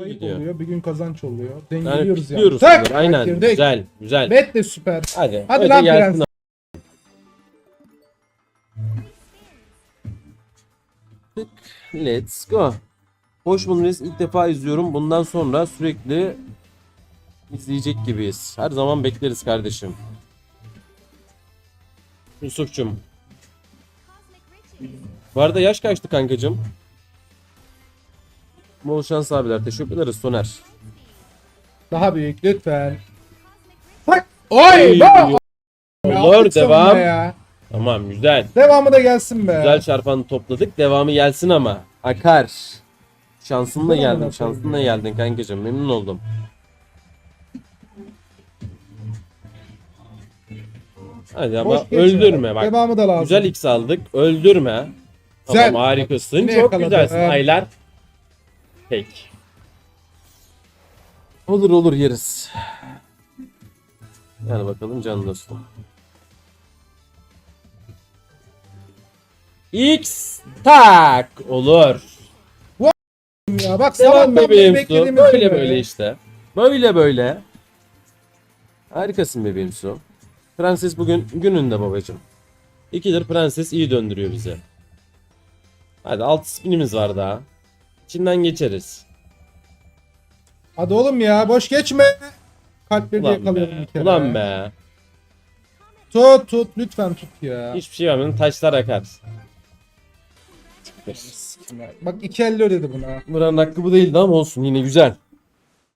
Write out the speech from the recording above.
Kayıp gidiyor. oluyor, bir gün kazanç oluyor. Yani Dengeliyoruz yani. pikliyoruz Tak! bunları. Aynen. Girdik. Güzel. Güzel. Bet de süper. Hadi. Hadi lan gelsin prens. Tık, Let's go. Hoş buldunuz. İlk defa izliyorum. Bundan sonra sürekli izleyecek gibiyiz. Her zaman bekleriz kardeşim. Yusuf'cum. Bu arada yaş kaçtı kankacım? Bol şans abiler. Teşekkür ederiz Soner. Daha büyük lütfen. Tak! Oy! Oy, Bak! Olur devam. Ya. Tamam güzel. Devamı da gelsin be. Güzel çarpanı topladık. Devamı gelsin ama. Akar. Şansınla geldin. Şansınla geldin kankacığım. Memnun oldum. Hadi ama öldürme bak. Devamı da lazım. Güzel X aldık. Öldürme. Güzel. Tamam harikasın. Yine Çok yakaladı, güzelsin evet. Aylar. Pek. Olur olur yeriz. Gel bakalım canım dostum. X tak olur. ya. Bak Devam sabahtan beri bebeğim su. beklediğimiz Böyle böyle işte. Böyle böyle. Harikasın bebeğim su. Prenses bugün gününde babacım. İkidir prenses iyi döndürüyor bize. Hadi alt spinimiz var daha. İçinden geçeriz. Hadi oğlum ya boş geçme. Kalpleri de Ulan yakalıyorum be. bir kere. Ulan be. Tut tut lütfen tut ya. Hiçbir şey yapmadın taşlar akar. Bak iki elle ödedi buna. Buranın hakkı bu değildi ama olsun yine güzel.